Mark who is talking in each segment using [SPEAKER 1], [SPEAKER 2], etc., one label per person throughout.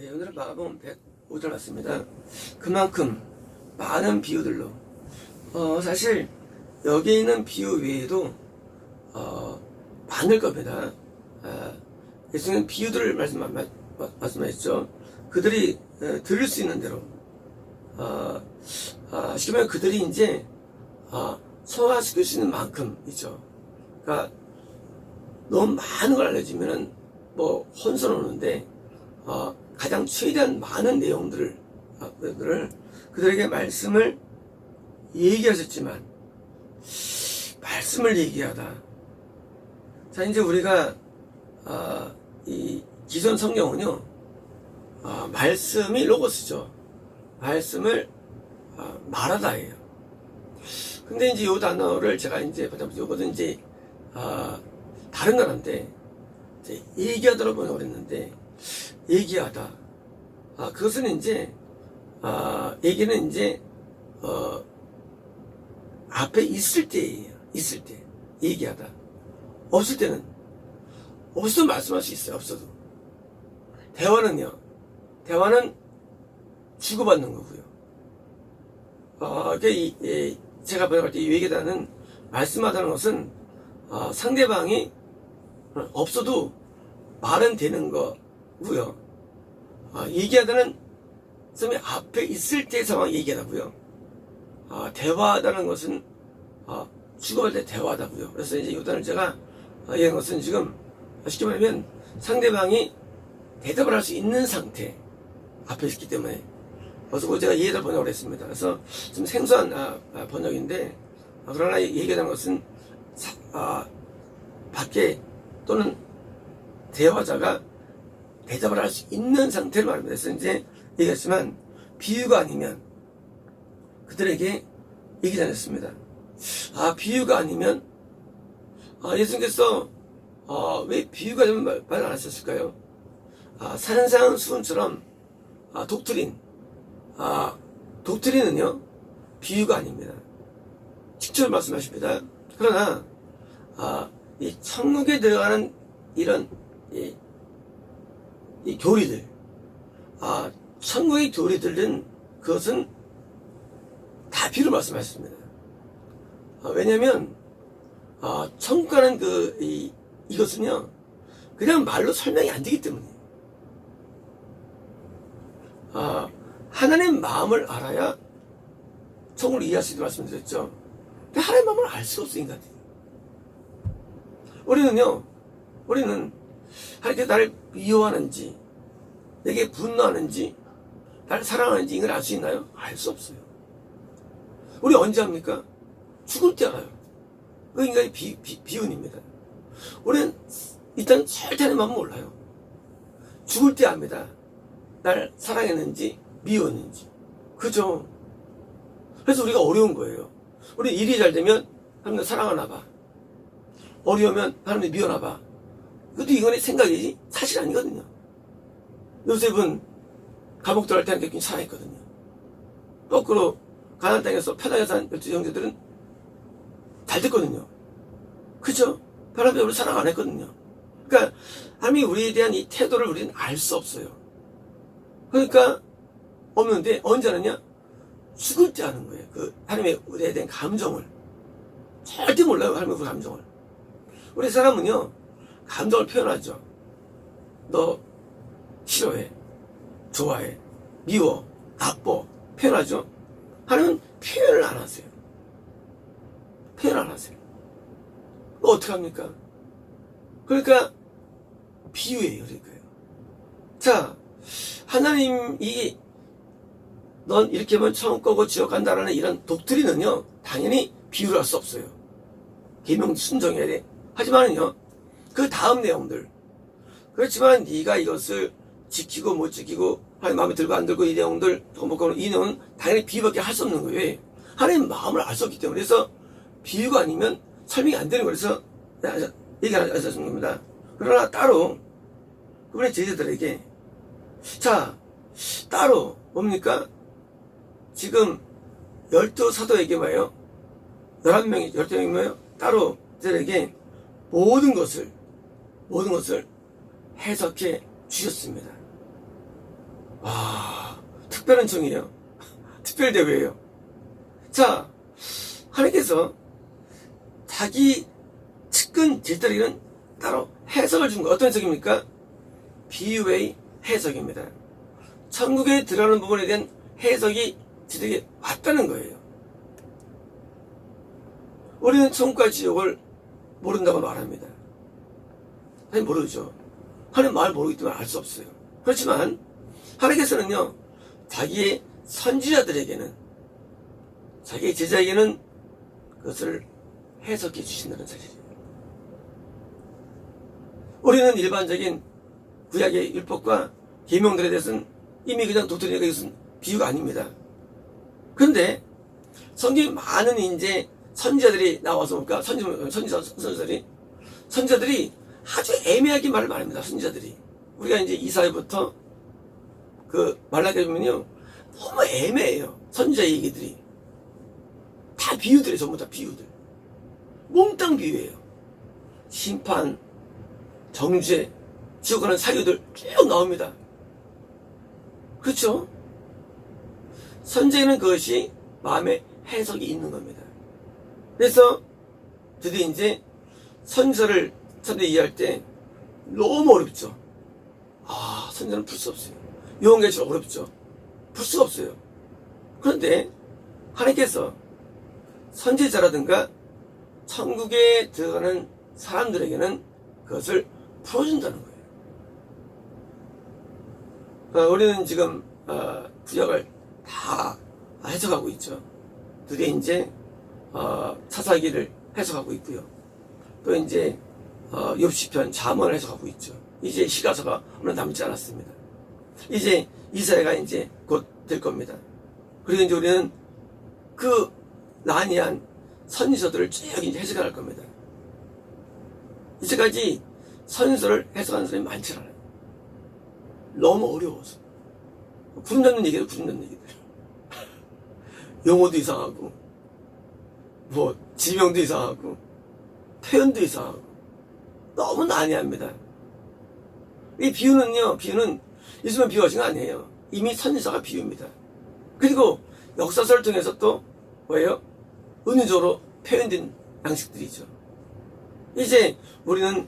[SPEAKER 1] 예, 오늘은 마가복음 105절 맞습니다. 그만큼 많은 비유들로 어, 사실 여기 있는 비유 외에도 어, 많을 겁니다. 아, 예수님은 비유들을 말씀, 마- 마- 말씀하셨죠. 그들이 어, 들을 수 있는 대로 어, 아, 쉽게 말하면 그들이 이제 아, 소화시킬 수 있는 만큼이죠. 그러니까 너무 많은 걸 알려주면은 뭐 혼선 오는데 어, 가장 최대한 많은 내용들을 어, 그들을 그들에게 말씀을 얘기하셨지만 말씀을 얘기하다. 자 이제 우리가 어, 이 기존 성경은요 어, 말씀이 로고스죠. 말씀을 어, 말하다예요. 근데 이제 요 단어를 제가 이제 요거는 이제 아, 다른 나라인데 이제 얘기하다로 번역을 했는데 얘기하다. 아, 그것은 이제 아, 얘기는 이제 어, 앞에 있을 때예요. 있을 때 얘기하다. 없을 때는 없어도 말씀할 수 있어요. 없어도 대화는요. 대화는 주고받는 거고요. 어, 그 이, 이, 제가 번역할 때 이 얘기다는 말씀하다는 것은 어, 상대방이 없어도 말은 되는 거 고요. 어, 얘기하다는 썸이 앞에 있을 때 상황 얘기하다고요. 어, 대화하다는 것은 어, 주고받을 때 대화하다고요. 그래서 이제 요단을 제가 어, 이런 것은 지금 쉽게 말하면 상대방이 대답을 할 수 있는 상태 앞에 있기 때문에 그래서 제가 이해를 번역을 했습니다. 그래서 좀 생소한 아, 아, 번역인데 아, 그러나 얘기하는 것은 사- 아, 밖에 또는 대화자가 대답을 할 수 있는 상태를 말합니다. 그래서 이제 얘기했지만 비유가 아니면 그들에게 얘기 안 했습니다. 아 비유가 아니면 아, 예수님께서 아, 왜 비유가 되면 말, 말안 하셨을까요? 아, 산상수훈처럼 아, 독트린 아, 독트린은요, 비유가 아닙니다. 직접 말씀하십니다. 그러나, 아, 이 천국에 들어가는 이런, 이, 이 교리들, 아, 천국의 교리들은 그것은 다 비유로 말씀하셨습니다. 아, 왜냐면, 아, 천국 가는 그, 이, 이것은요, 그냥 말로 설명이 안 되기 때문이에요. 아, 하나님 마음을 알아야 천국을 이해할 수 있는 말씀드렸죠. 근데 하나님 마음을 알수 인간들이. 우리는요, 우리는 하나님께서 나를 미워하는지, 내게 분노하는지, 나를 사랑하는지 이걸 알 수 있나요? 알 수 없어요. 우리 언제 합니까? 죽을 때 알아요. 그 인간의 비, 비, 비운입니다. 우리는 일단 절대 하나님 마음을 몰라요. 죽을 때 압니다. 날 사랑했는지, 미웠는지. 그죠? 그래서 우리가 어려운 거예요. 우리 일이 잘 되면 하나님 사랑하나 봐. 어려우면 하나님 미워나 봐. 그것도 이건의 생각이지 사실 아니거든요. 요셉은 감옥 들어갈 때 하나님께 사랑했거든요. 거꾸로 가나안 땅에서 편하게 산 열두 형제들은 잘 됐거든요. 그죠? 하나님이 우리 사랑 안 했거든요. 그러니까 하나님이 우리에 대한 이 태도를 우리는 알 수 없어요. 그러니까 없는데 언제 하느냐? 죽을 때 하는 거예요. 그 하나님의 우리에 대한 감정을 절대 몰라요. 하나님의 그 감정을. 우리 사람은요 감정을 표현하죠. 너 싫어해, 좋아해, 미워, 나빠 표현하죠. 하나님은 표현을 안 하세요. 표현 안 하세요. 그 어떻게 합니까? 그러니까 비유예요. 그러니까요. 자, 하나님이 넌 이렇게 하면 천국 거고 지옥 간다라는 이런 독트리는요 당연히 비유를 할 수 없어요. 계명 순종해야 돼. 하지만은요 그 다음 내용들 그렇지만 네가 이것을 지키고 못 지키고 하나님 마음에 들고 안 들고 이 내용들 정복하는 이 내용은 당연히 비유밖에 할 수 없는 거예요. 왜? 하나님 마음을 알 수 없기 때문에 그래서 비유가 아니면 설명이 안 되는 거예요. 그래서 얘기하셨는 겁니다. 그러나 따로 그분의 제자들에게 자, 따로 뭡니까? 지금 열두 사도에게 뭐예요? 열한 명이 열두 명이 뭐예요? 따로 저에게 모든 것을 모든 것을 해석해 주셨습니다. 아, 특별은총이에요. 특별 대회예요. 자, 하나님께서 자기 측근 질들에게는 따로 해석을 준 거. 어떤 해석입니까? 비유의 해석입니다. 천국에 들어가는 부분에 대한 해석이 지들에게 왔다는 거예요. 우리는 천국과 지옥을 모른다고 말합니다. 하나님 모르죠. 하나님 말 모르기 때문에 알 수 없어요. 그렇지만 하나님께서는요, 자기의 선지자들에게는, 자기의 제자에게는 그것을 해석해 주신다는 사실이에요. 우리는 일반적인 구약의 율법과 계명들에 대해서는 이미 그냥 도토리니까 이것은 비유가 아닙니다. 그런데 성경에 많은 이제 선지자들이 나와서 볼까? 선지, 선지자, 선지자들이 선지자들이 아주 애매하게 말을 말합니다. 선지자들이 우리가 이제 이사회부터 그 말라기 보면요 너무 애매해요. 선지자 얘기들이 다 비유들이 전부 다 비유들. 몽땅 비유예요. 심판, 정죄, 지옥 가는 사유들 쭉 나옵니다. 그렇죠? 선제는 그것이 마음에 해석이 있는 겁니다. 그래서 드디어 이제 선서를 선대 이해할 때 너무 어렵죠. 아, 선서는 풀 수 없어요. 요한계시 어렵죠. 풀 수가 없어요. 그런데 하나님께서 선지자라든가 천국에 들어가는 사람들에게는 그것을 풀어준다는 거예요. 어, 우리는 지금 어, 구약을 다 해석하고 있죠. 드디어 이제 어, 사사기를 해석하고 있고요. 또 이제 어, 욥시편 잠언을 해석하고 있죠. 이제 시가서가 얼마 남지 않았습니다. 이제 이사야가 이제 곧 될 겁니다. 그리고 이제 우리는 그 난이한 선지서들을 쭉 이제 해석할 겁니다. 이제까지 선지서를 해석하는 사람이 많지 않아요. 너무 어려워서. 구름 잡는 얘기도 구름 잡는 얘기들. 용어도 이상하고, 뭐, 지명도 이상하고, 표현도 이상하고, 너무 난해합니다. 이 비유는요, 비유는 예수만 비유하신 거 아니에요. 이미 선지서가 비유입니다. 그리고 역사서를 통해서 또, 뭐예요? 은유적으로 표현된 양식들이죠. 이제 우리는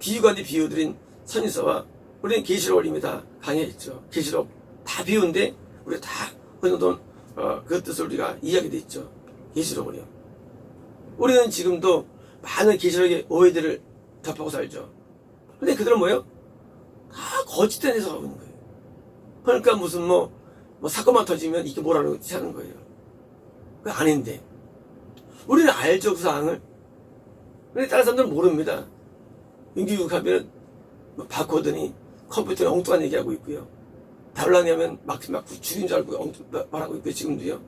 [SPEAKER 1] 비유가 된 비유들인 선지서와 우리는 계시록을 이미 다 강의했죠. 계시록 다 비유인데 우리 다 어느 정도 어, 그 뜻을 우리가 이해하게 됐죠. 계시록을요. 우리는 지금도 많은 계시록의 오해들을 접하고 살죠. 근데 그들은 뭐예요? 다 거짓된 해석하고 있는 거예요. 그러니까 무슨 뭐, 뭐 사건만 터지면 이게 뭐라는 지 하는 거예요. 그 아닌데. 우리는 알죠, 그 사항을. 근데 다른 사람들은 모릅니다. 인기국 하면 뭐 바코드니 컴퓨터에 엉뚱한 얘기하고 있고요. 달라냐면 막, 막 죽인 줄 알고 엉뚱 말하고 있고요, 지금도요.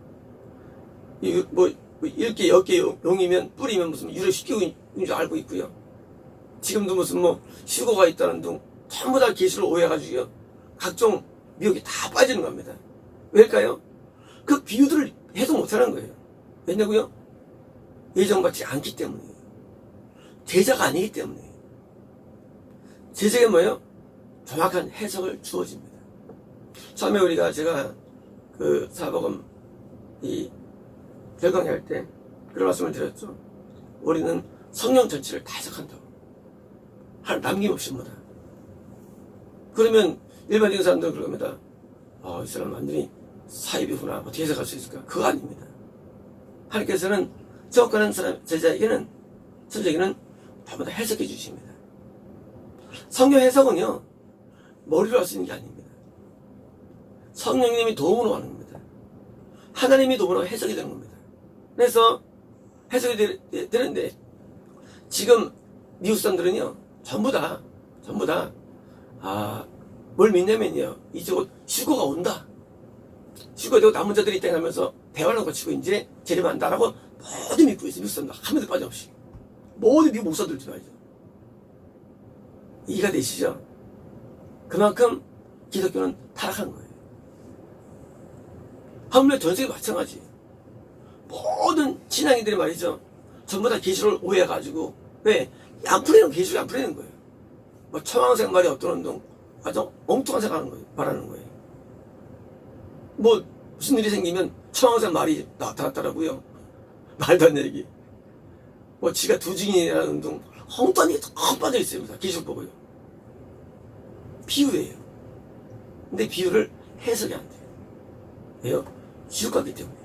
[SPEAKER 1] 이, 뭐, 뭐 이렇게 엽개 용이면 뿌리면 무슨 유래 시키고 있는 줄 알고 있고요. 지금도 무슨 뭐 휴고가 있다는 둥 전부 다 계시를 오해해가지고요. 각종 미혹이 다 빠지는 겁니다. 왜일까요? 그 비유들을 해석 못하는 거예요. 왜냐고요? 예정받지 않기 때문이에요. 제자가 아니기 때문이에요. 제자가 뭐예요? 정확한 해석을 주어집니다. 처음에 우리가 제가 그 사복음 이 결강할 때 그런 말씀을 드렸죠. 우리는 성령 전체를 다 해석한다고. 할 남김없이 뭐다. 그러면 일반적인 사람들은 그럽니다. 아, 이 사람 완전히 사입이구나. 어떻게 해석할 수 있을까? 그거 아닙니다. 하나님께서는 적합한 사람, 제자에게는, 선생에게는 전부 다 해석해 주십니다. 성경 해석은요, 머리로 할 수 있는 게 아닙니다. 성령님이 도움으로 하는 겁니다. 하나님이 도움으로 해석이 되는 겁니다. 그래서 해석이 되, 되는데, 지금 미국 사람들은요, 전부 다, 전부 다, 아, 뭘 믿냐면요, 이제 곧 휴거가 온다. 휴거 되고 남은 자들이 있다 하면서 대화를 거치고 이제 재림한다라고 모두 믿고 사람들 한 명도 빠짐없이. 모두 미국 목사들도 말이죠. 이해가 되시죠? 그만큼 기독교는 타락한 거예요. 하물며 전 세계 마찬가지. 모든 신앙인들이 말이죠. 전부 다 계시를 오해해가지고 왜? 안 풀리는 계시를 안 풀리는 거예요. 뭐 청황생 말이 어떤 운동 아주 엉뚱한 생각하는 거예요. 말하는 거예요. 뭐 무슨 일이 생기면 천황새 말이 나타났더라고요. 말도 안 되는 얘기. 뭐 지가 두증이라는 등 엉뚱한 얘기 텅 빠져 있습니다. 기술 보고요. 비유예요. 근데 비유를 해석이 안 돼요. 왜요? 지옥 같기 때문에.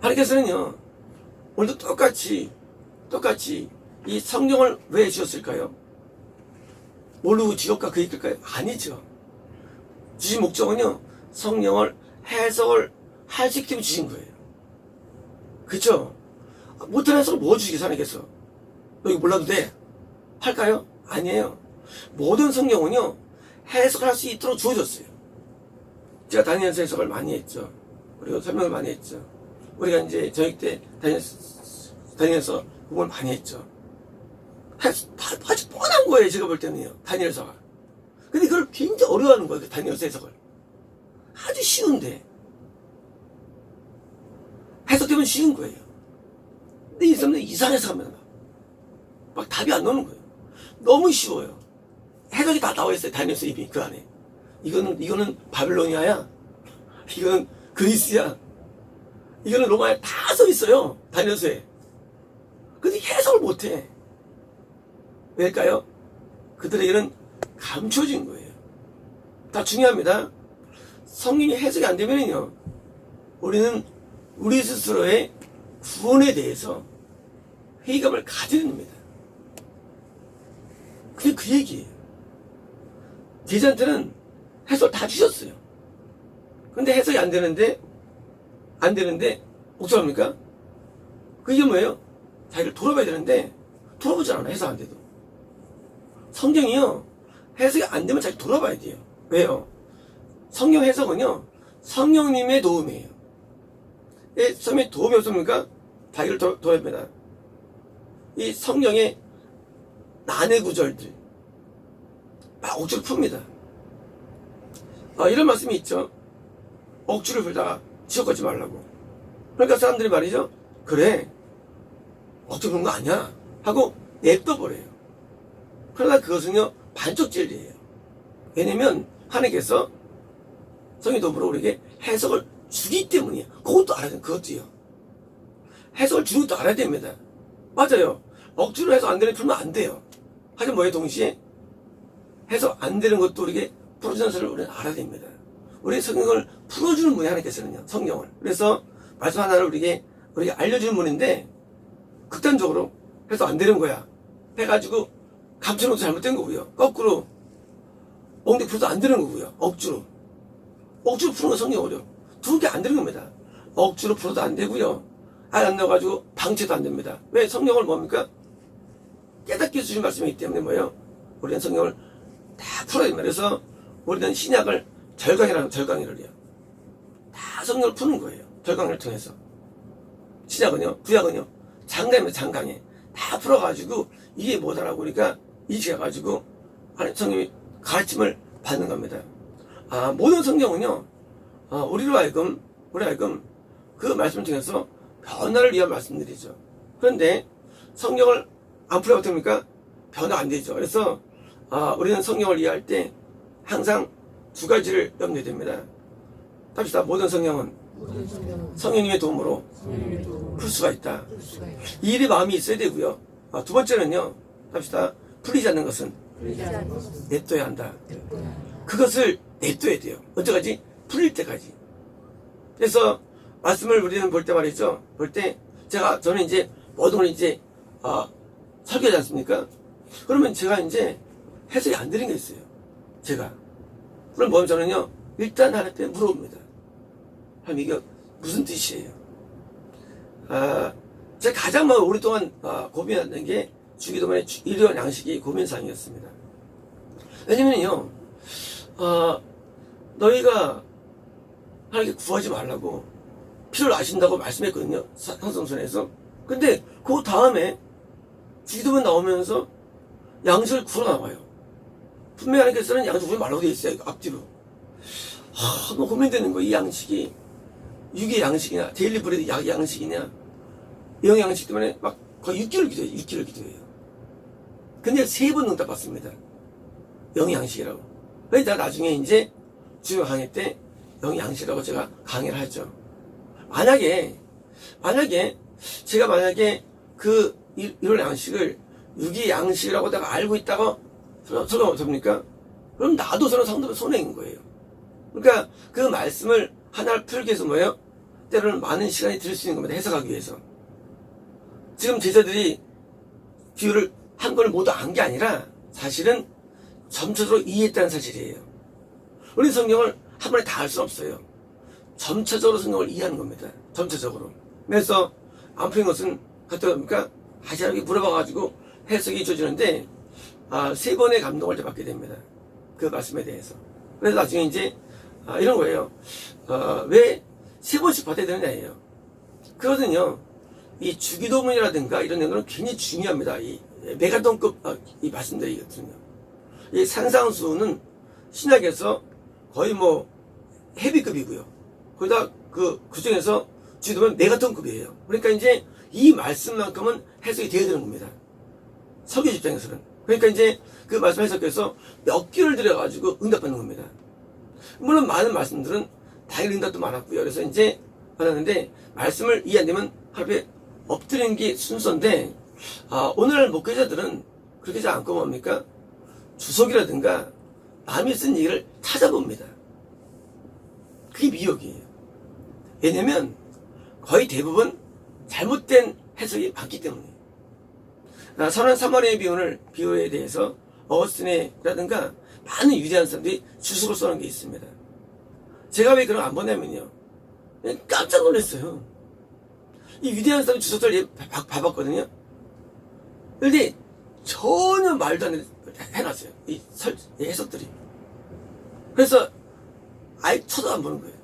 [SPEAKER 1] 하나님께서는요, 오늘도 똑같이, 똑같이 이 성경을 왜 주셨을까요? 모르고 지옥과 그 이끌까요? 아니죠. 주신 목적은요, 성령을 해석을 할 수 있기 주신 거예요. 그쵸? 못하는 해석을 뭐 주시겠어, 하나님께서? 너 이거 몰라도 돼? 할까요? 아니에요. 모든 성경은요, 해석을 할 수 있도록 주어졌어요. 제가 다니엘서 해석을 많이 했죠. 그리고 설명을 많이 했죠. 우리가 이제 저희 때 다니엘서, 다니엘 서 공부를 많이 했죠. 아주 뻔한 거예요, 제가 볼 때는요. 다니엘서가. 근데 그걸 굉장히 어려워하는 거예요, 그 다니엘서 해석을. 아주 쉬운데. 해석되면 쉬운 거예요. 근데 이 사람들 이상한 해석하면 막, 막 답이 안 나오는 거예요. 너무 쉬워요. 해석이 다 나와 있어요, 다니엘서 이미 그 안에. 이거는, 이거는 바빌로니아야. 이거는 그리스야. 이거는 로마에 다 써 있어요, 다니엘서에. 근데 해석을 못 해. 왜일까요? 그들에게는 감춰진 거예요. 다 중요합니다. 성경이 해석이 안 되면요, 우리는 우리 스스로의 구원에 대해서 회의감을 가져야 됩니다. 그게 그 얘기예요. 제자한테는 해석 다 주셨어요. 근데 해석이 안 되는데, 안 되는데, 어떡합니까? 그게 뭐예요? 자기를 돌아봐야 되는데, 돌아보지 않아, 해석 안 돼도. 성경이요, 해석이 안 되면 자기 돌아봐야 돼요. 왜요? 성경 해석은요, 성령님의 도움이에요. 예, 성령의 도움이 없습니까? 자기를 돌, 돌아봅니다. 이 성경의 난해 구절들, 막 억지로 풉니다. 아, 이런 말씀이 있죠. 억지를 풀다가 지옥 가지 말라고. 그러니까 사람들이 말이죠. 그래. 억지로 그런 거 아니야. 하고 냅둬버려요. 그러나 그것은요, 반쪽 진리예요. 왜냐면, 하나님께서 성의 도움으로 우리에게 해석을 주기 때문이에요. 그것도 알아야 돼요. 그것도요. 해석을 주는 것도 알아야 됩니다. 맞아요. 억지로 해석 안 되는 풀면 안 돼요. 하지만 뭐에 동시에 해석 안 되는 것도 우리에게 것을 우리는 알아야 됩니다. 우리 성경을 풀어주는 분이 하나님께서는요. 성경을. 그래서 말씀 하나를 우리에게, 우리에게 알려주는 분인데 극단적으로 해석 안 되는 거야. 해가지고 것도 잘못된 거고요. 거꾸로 엉덩이 풀어도 안 되는 거고요. 억지로. 억지로 푸는 건 성경 어려워. 두개 안 되는 겁니다. 억지로 풀어도 안 되고요. 알안 넣어가지고 방치도 안 됩니다. 왜? 성경을 뭡니까? 깨닫게 주신 말씀이기 때문에 뭐예요? 우리는 성경을 다 풀어야 됩니다. 그래서 우리는 신약을 절강이라는 절강이를 해요. 다 성경을 푸는 거예요. 절강을 통해서. 신약은요, 구약은요, 장강입니다, 장강에. 다 풀어가지고, 이게 뭐다라고 그러니까, 이지해가지고, 하나님 성경이 가르침을 받는 겁니다. 아, 모든 성경은요, 아, 우리로 하여금, 우리 하여금, 그 말씀을 통해서 변화를 위한 말씀들이죠. 그런데, 성경을 안 풀어 어떻습니까? 변화 안 되죠. 그래서, 아, 우리는 성경을 이해할 때, 항상 두 가지를 염두에 둡니다. 답시다. 모든 성경은 성령님의 도움으로 풀 수가 있다. 이 일의 마음이 있어야 되고요. 아, 두 번째는요. 합시다. 풀리지 않는 것은 냅둬야 한다. 그것을 냅둬야 돼요. 언제까지? 풀릴 때까지. 그래서 말씀을 우리는 볼 때 말이죠. 볼 때 제가 저는 이제 모든 걸 이제 아, 설계하지 않습니까? 그러면 제가 이제 해석이 안 되는 게 있어요. 제가. 그럼 저는요. 일단 하나님께 물어봅니다. 하나님 이게 무슨 뜻이에요? 아, 제가 가장 뭐 오랫동안 아, 고민했던 게 주기도만의 주- 일요일 양식이 고민사항이었습니다. 왜냐면요, 아, 너희가 하나님께 구하지 말라고 필요를 아신다고 말씀했거든요. 사- 산성선에서. 근데 그 다음에 주기도만 나오면서 양식을 구하러 나와요. 분명히 하나님께서는 양식 구하지 말라고 돼 있어요. 그 앞뒤로. 하, 너무 고민되는 거이 양식이. 육의 양식이냐, 데일리 브레드 약 양식이냐, 영 양식 때문에 막 거의 6개월 기도해요. 6개월 기도해요. 근데 세 번 응답 받습니다. 영 양식이라고. 그래서 내가 나중에 이제 주요 강의 때 영 양식이라고 제가 강의를 하죠. 만약에 만약에 제가 만약에 그 이- 이런 양식을 유기 양식이라고 내가 알고 있다가 소가 어떻습니까? 그럼 나도 저는 상대방 손해인 거예요. 그러니까 그 말씀을 하나를 풀기 위해서 뭐예요? 때로는 많은 시간이 들 수 있는 겁니다. 해석하기 위해서. 지금 제자들이 비유를 한 걸 모두 안 게 아니라 사실은 점차적으로 이해했다는 사실이에요. 우리 성경을 한 번에 다알수 없어요. 점차적으로 성경을 이해하는 겁니다. 점차적으로. 그래서 안 풀린 것은 갖다 보니까 다시 이렇게 물어봐가지고 해석이 줘지는데 아, 세 번의 감동을 이제 받게 됩니다. 그 말씀에 대해서. 그래서 나중에 이제 아, 이런 거예요. 어, 왜세 번씩 받아야 되느냐예요. 그거든요. 이 주기도문이라든가 이런 내용은 굉장히 중요합니다. 이 메가톤급 아, 이 말씀드리거든요. 이 산상수는 신약에서 거의 뭐 헤비급이고요. 거기다 그, 그 중에서 주기도문 메가톤급이에요. 그러니까 이제 이 말씀만큼은 해석이 되어야 되는 겁니다. 석유 입장에서는. 그러니까 이제 그 말씀 해석해서 몇 개를 들여가지고 응답받는 겁니다. 물론 많은 말씀들은 당일 응답도 많았고요. 그래서 이제 받았는데 말씀을 이해 안 되면 하루에 엎드리는 게 순서인데 아, 오늘날 목회자들은 그렇게 하지 않고 뭡니까? 주석이라든가 남이 쓴 얘기를 찾아봅니다. 그게 미혹이에요. 왜냐면 거의 대부분 잘못된 해석이 많기 때문에. 아, 선한 사마리아의 비유를 비유에 대해서 어거스틴이라든가 많은 유대한 사람들이 주석을 써놓은 게 있습니다. 제가 왜 그런 거안 보냐면요. 깜짝 놀랐어요. 이 위대한 사람 봐- 봐봤거든요. 근데 전혀 말도 안 해놨어요. 이 설, 이 해석들이. 그래서 아예 쳐도 안 보는 거예요.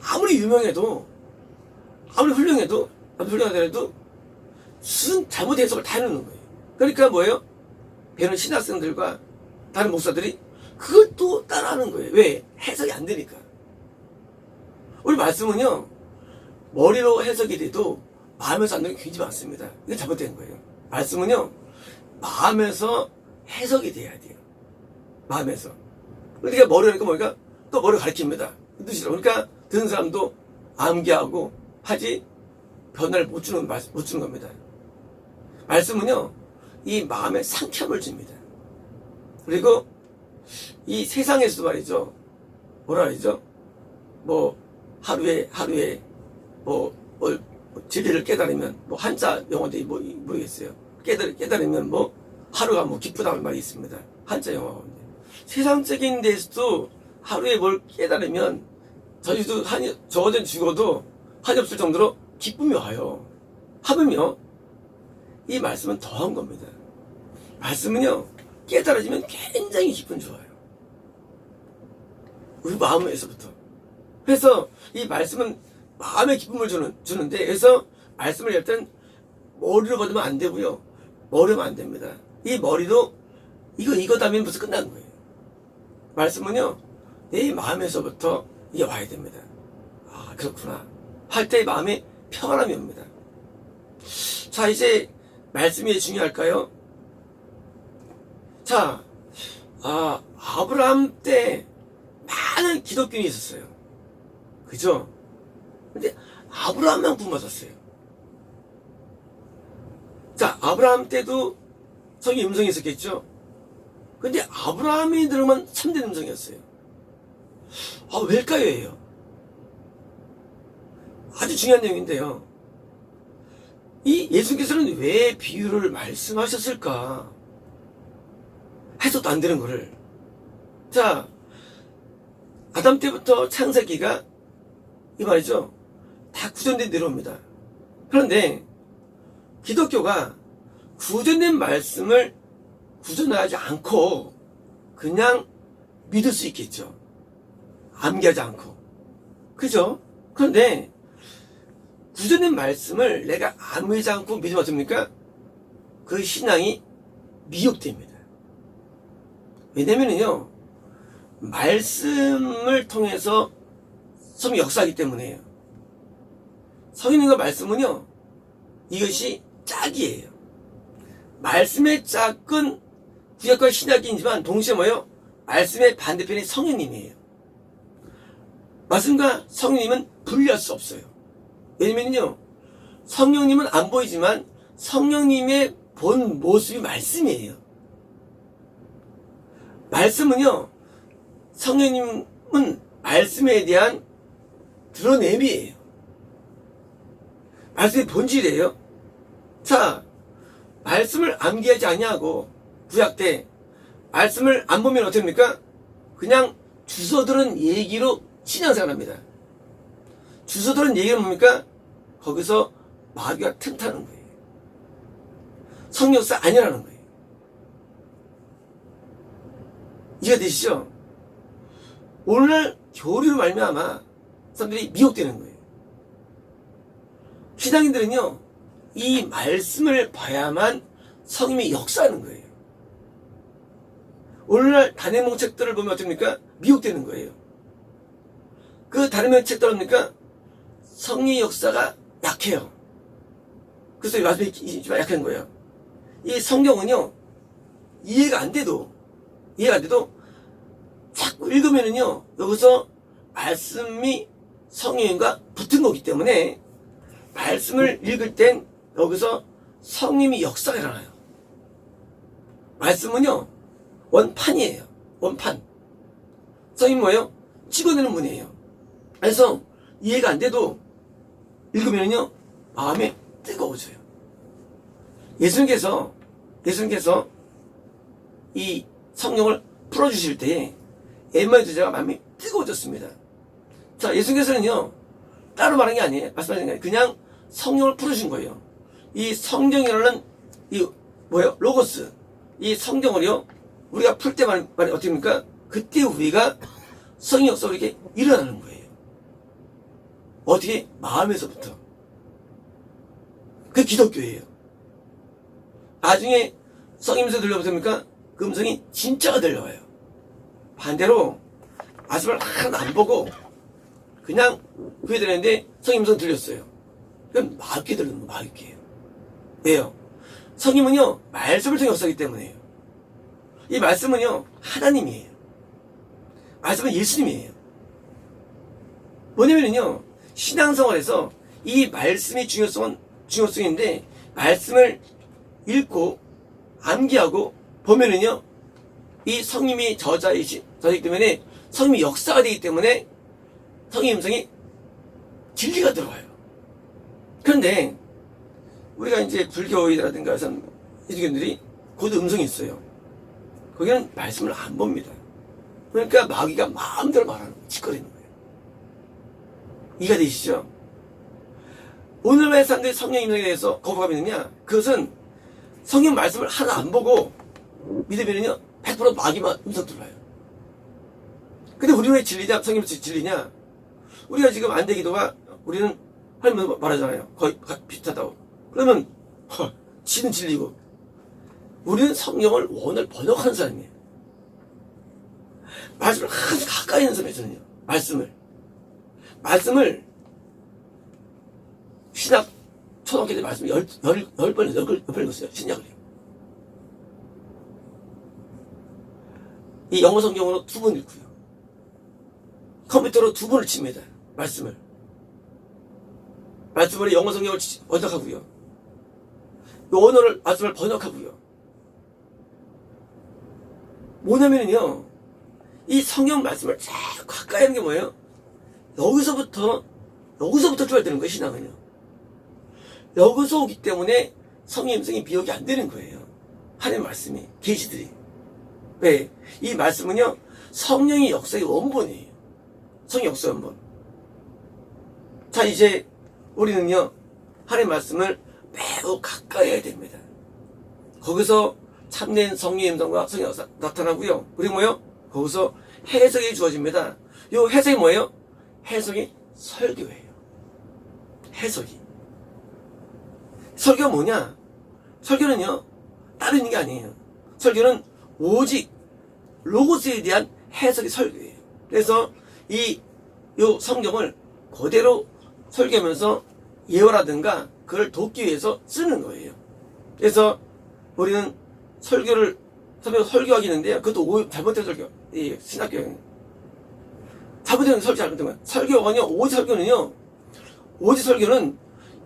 [SPEAKER 1] 아무리 유명해도, 아무리 훌륭해도, 아무리 훌륭하더라도 무슨 잘못 해석을 다 해놓는 거예요. 그러니까 뭐예요? 배는 신학생들과 다른 목사들이 또 따라하는 거예요. 왜? 해석이 안 되니까. 우리 말씀은요, 머리로 해석이 돼도 마음에서 안 되는 게 굉장히 많습니다. 이게 잘못된 거예요. 말씀은요, 마음에서 해석이 돼야 돼요. 마음에서. 그러니까 머리로 하니까 뭐니까 또 머리 가르칩니다. 뜻이라. 그러니까 듣는 사람도 암기하고 하지 변화를 못 주는, 말- 못 주는 겁니다. 말씀은요, 이 마음에 상쾌함을 줍니다. 그리고 이 세상에서도 말이죠. 뭐라 그러죠? 뭐, 하루에, 하루에, 뭐, 뭘, 뭐 진리를 깨달으면, 뭐, 한자 영어인데, 뭐, 모르겠어요. 깨달, 깨달으면 뭐, 하루가 뭐, 기쁘다는 말이 있습니다. 한자 영어인데. 세상적인 데서도 하루에 뭘 깨달으면, 저희도 한이, 저 어제 죽어도 한이 없을 정도로 기쁨이 와요. 하면요, 이 말씀은 더한 겁니다. 말씀은요, 깨달아지면 굉장히 기분 좋아요. 우리 마음에서부터. 그래서 이 말씀은 마음의 기쁨을 주는, 주는데, 그래서 말씀을 일단 머리로 받으면 안 되고요. 머리로 안 됩니다. 이 머리도 이거, 이거 다면 벌써 끝나는 거예요. 말씀은요, 내 마음에서부터 이게 와야 됩니다. 아, 그렇구나. 할 때 마음에 평안함이 옵니다. 자, 이제 말씀이 왜 중요할까요? 자, 아, 아브라함 때 많은 기독교인이 있었어요. 그죠? 근데 아브라함만 구원받았어요. 자, 아브라함 때도 성의 음성이 있었겠죠? 근데 아브라함이 들으면 참된 음성이었어요. 아, 왜일까요?예요. 아주 중요한 내용인데요. 이 예수께서는 왜 비유를 말씀하셨을까? 해석도 안 되는 거를. 자, 아담 때부터 창세기가 이 말이죠. 다 구전된 내려옵니다. 그런데 기독교가 구전된 말씀을 구전하지 않고 그냥 믿을 수 있겠죠. 암기하지 않고. 그죠? 그런데 구전된 말씀을 내가 암기하지 않고 믿으면 어떻습니까? 그 신앙이 미혹됩니다. 왜냐면요, 말씀을 통해서 성이 역사하기 때문에요. 성인님과 말씀은요, 이것이 짝이에요. 말씀의 짝은 구약과 신약이지만 동시에 뭐요? 말씀의 반대편이 성령님이에요. 말씀과 성령님은 분리할 수 없어요. 왜냐면요, 성령님은 안 보이지만 성령님의 본 모습이 말씀이에요. 말씀은요, 성령님은 말씀에 대한 드러냄이에요. 말씀의 본질이에요. 자, 말씀을 암기하지 아니하고 구약 때 말씀을 안 보면 어떻게 됩니까? 그냥 주워들은 얘기로 신앙생활합니다. 주워들은 얘기는 뭡니까? 거기서 마귀가 틈타는 거예요. 성역사 아니라는 거예요. 이해가 되시죠? 오늘 교리로 말미암아 사람들이 미혹되는 거예요. 신앙인들은요, 이 말씀을 봐야만 성님이 역사하는 거예요. 오늘날 단행몽 책들을 보면 어떻습니까? 미혹되는 거예요. 그 단행몽 책들 뭡니까? 성리 역사가 약해요. 그래서 이 말씀이 좀 약한 거예요. 이 성경은요, 이해가 안 돼도, 이해가 안 돼도, 자꾸 읽으면은요, 여기서 말씀이 성령과 붙은 거기 때문에, 말씀을 읽을 땐 여기서 성님이 역사가 일어나요. 말씀은요, 원판이에요. 원판. 성님 뭐예요? 찍어내는 문이에요. 그래서 이해가 안 돼도 읽으면요, 마음이 뜨거워져요. 예수님께서, 예수님께서 이 성령을 풀어주실 때에 엠마의 제자가 마음이 뜨거워졌습니다. 자, 예수님께서는요, 따로 말한 게 아니에요. 말씀하신 게. 그냥 성령을 풀어준 거예요. 이 성경이라는 이 뭐예요? 로고스. 이 성경을요. 우리가 풀 때만 말이 어떻게 됩니까? 그때 우리가 성령 역사가 이렇게 일어나는 거예요. 어떻게? 마음에서부터. 그 기독교예요. 나중에 성임에서 들려보십니까? 그 음성이 진짜가 들려와요. 반대로 말씀을 하나도 안 보고 그냥 들렸는데 성임성 들렸어요. 그건 마귀 들리는 거 마귀예요. 왜요? 성임은요 말씀을 통해 역사하기 때문에요. 이 말씀은요 하나님이에요. 말씀은 예수님이에요. 뭐냐면요 신앙생활에서 이 말씀의 중요성은 중요성인데 말씀을 읽고 암기하고 보면은요 이 성님이 저자이시 저이기 때문에 성님이 역사가 되기 때문에 성의 음성이 진리가 들어와요. 그런데 우리가 이제 불교이라든가 이주견들이 곧 음성이 있어요. 거기는 말씀을 안 봅니다. 그러니까 마귀가 마음대로 말하는. 짓거리는. 이해가 되시죠? 오늘 왜 사람들이 성령 임성에 대해서 거부감이 있느냐? 그것은 성경 말씀을 하나 안 보고 믿으면요 100% 마귀만 음성 들어요. 근데 우리는 왜 진리냐? 성경 진리냐? 우리가 지금 안 되기도가 우리는 하나님 말하잖아요. 거의 비슷하다고. 그러면 허, 지는 진리고 우리는 성경을 원을 번역하는 사람이에요. 말씀을 가까이 있는 사람이에요. 저는요. 말씀을. 말씀을 신학 초등학교 때 말씀 열, 열, 열 번, 열, 열 번 읽었어요. 신약을요. 이 영어 성경으로 두 번 읽고요. 컴퓨터로 두 번을 칩니다. 말씀을. 말씀으로 영어 성경을 번역하고요. 언어를 말씀을 번역하고요. 뭐냐면요. 이 성경 말씀을 쫙 가까이 하는 게 뭐예요? 여기서부터 여기서부터 출발되는 거예요, 신앙은요. 여기서 오기 때문에 성의 음성이 비역이 안 되는 거예요. 하나님 말씀이, 계시들이. 왜? 이 말씀은요, 성령의 역사의 원본이에요. 성의 역사 원본. 자, 이제 우리는요, 하나님 말씀을 매우 가까이 해야 됩니다. 거기서 참된 성령의 음성과 성의 역사 나타나고요. 그리고 뭐요? 거기서 해석이 주어집니다. 요 해석이 뭐예요? 해석이 설교예요. 해석이. 설교가 뭐냐? 설교는요, 있는 게 아니에요. 설교는 오직 로고스에 대한 해석이 설교예요. 그래서 이, 요 성경을 그대로 설교하면서 예화라든가 그걸 돕기 위해서 쓰는 거예요. 그래서 우리는 설교를 설교 설교하기 있는데요. 그것도 오, 잘못된 설교. 이 신학교는 잘못된 설교 잘못된 거야. 설교가요, 오지 설교는요, 오지 설교는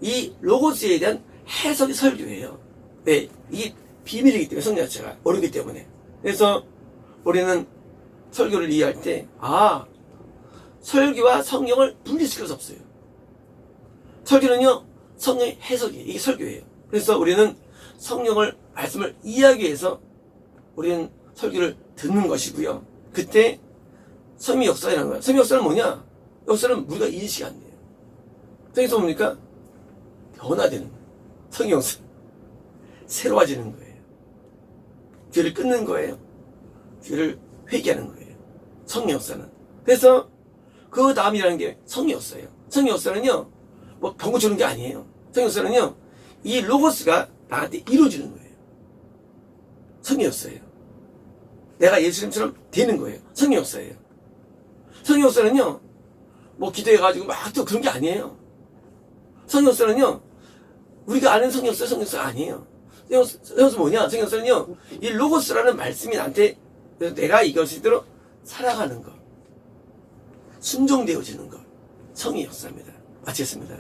[SPEAKER 1] 이 로고스에 대한 해석이 설교예요. 왜? 이게 비밀이기 때문에 성령 자체가 모르기 때문에. 그래서 우리는 설교를 이해할 때, 아, 설교와 성경을 분리시킬 수 없어요. 설교는요, 성령의 해석이에요. 이게 설교예요. 그래서 우리는 성령을, 말씀을 이해하기 위해서 우리는 설교를 듣는 것이고요. 그때 성의 역사라는 거야. 성의 역사는 뭐냐? 역사는 우리가 인식이 안 돼요. 성에서 뭡니까? 변화되는 거예요. 성의 역사. 새로워지는 거예요. 귀를 끊는 거예요. 귀를 회개하는 거예요. 성의 역사는. 그래서 그 다음이라는 게 성의 역사예요. 성의 역사는요, 뭐 병고 주는 게 아니에요. 성의 역사는요, 이 로고스가 나한테 이루어지는 거예요. 성의 역사예요. 내가 예수님처럼 되는 거예요. 성의 역사예요. 성의 역사는요, 뭐 기도해가지고 막 또 그런 게 아니에요. 성의 역사는요, 우리가 아는 성의 역사, 성의 역사가 아니에요. 성의 역사- 역사 뭐냐? 성의 역사는요, 이 로고스라는 말씀이 나한테 내가 이것이대로 살아가는 것, 순종되어지는 것, 성의 역사입니다. 마치겠습니다.